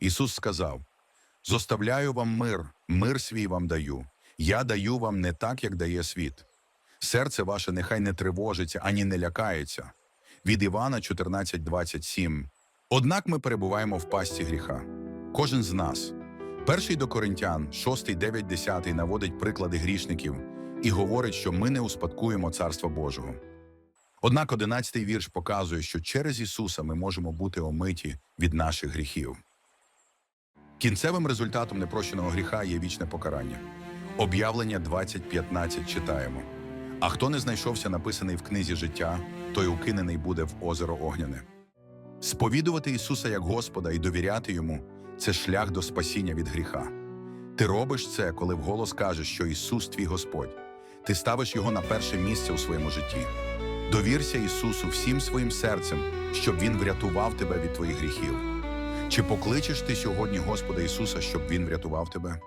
Ісус сказав: Зоставляю вам мир, мир свій вам даю. Я даю вам не так, як дає світ. Серце ваше нехай не тривожиться ані не лякається. Від Івана 14.27. Однак ми перебуваємо в пастці гріха. Кожен з нас. Перший до Коринтян, 6, 9, 10 наводить приклади грішників і говорить, що ми не успадкуємо Царства Божого. Однак 11 вірш показує, що через Ісуса ми можемо бути омиті від наших гріхів. Кінцевим результатом непрощеного гріха є вічне покарання. Об'явлення 20.15 читаємо. А хто не знайшовся написаний в книзі життя, той укинений буде в озеро огняне. Сповідувати Ісуса як Господа і довіряти Йому це шлях до спасіння від гріха. Ти робиш це, коли вголос кажеш, що Ісус твій Господь. Ти ставиш Його на перше місце у своєму житті. Довірся Ісусу всім своїм серцем, щоб Він врятував тебе від твоїх гріхів. Чи покличеш ти сьогодні Господа Ісуса, щоб Він врятував тебе?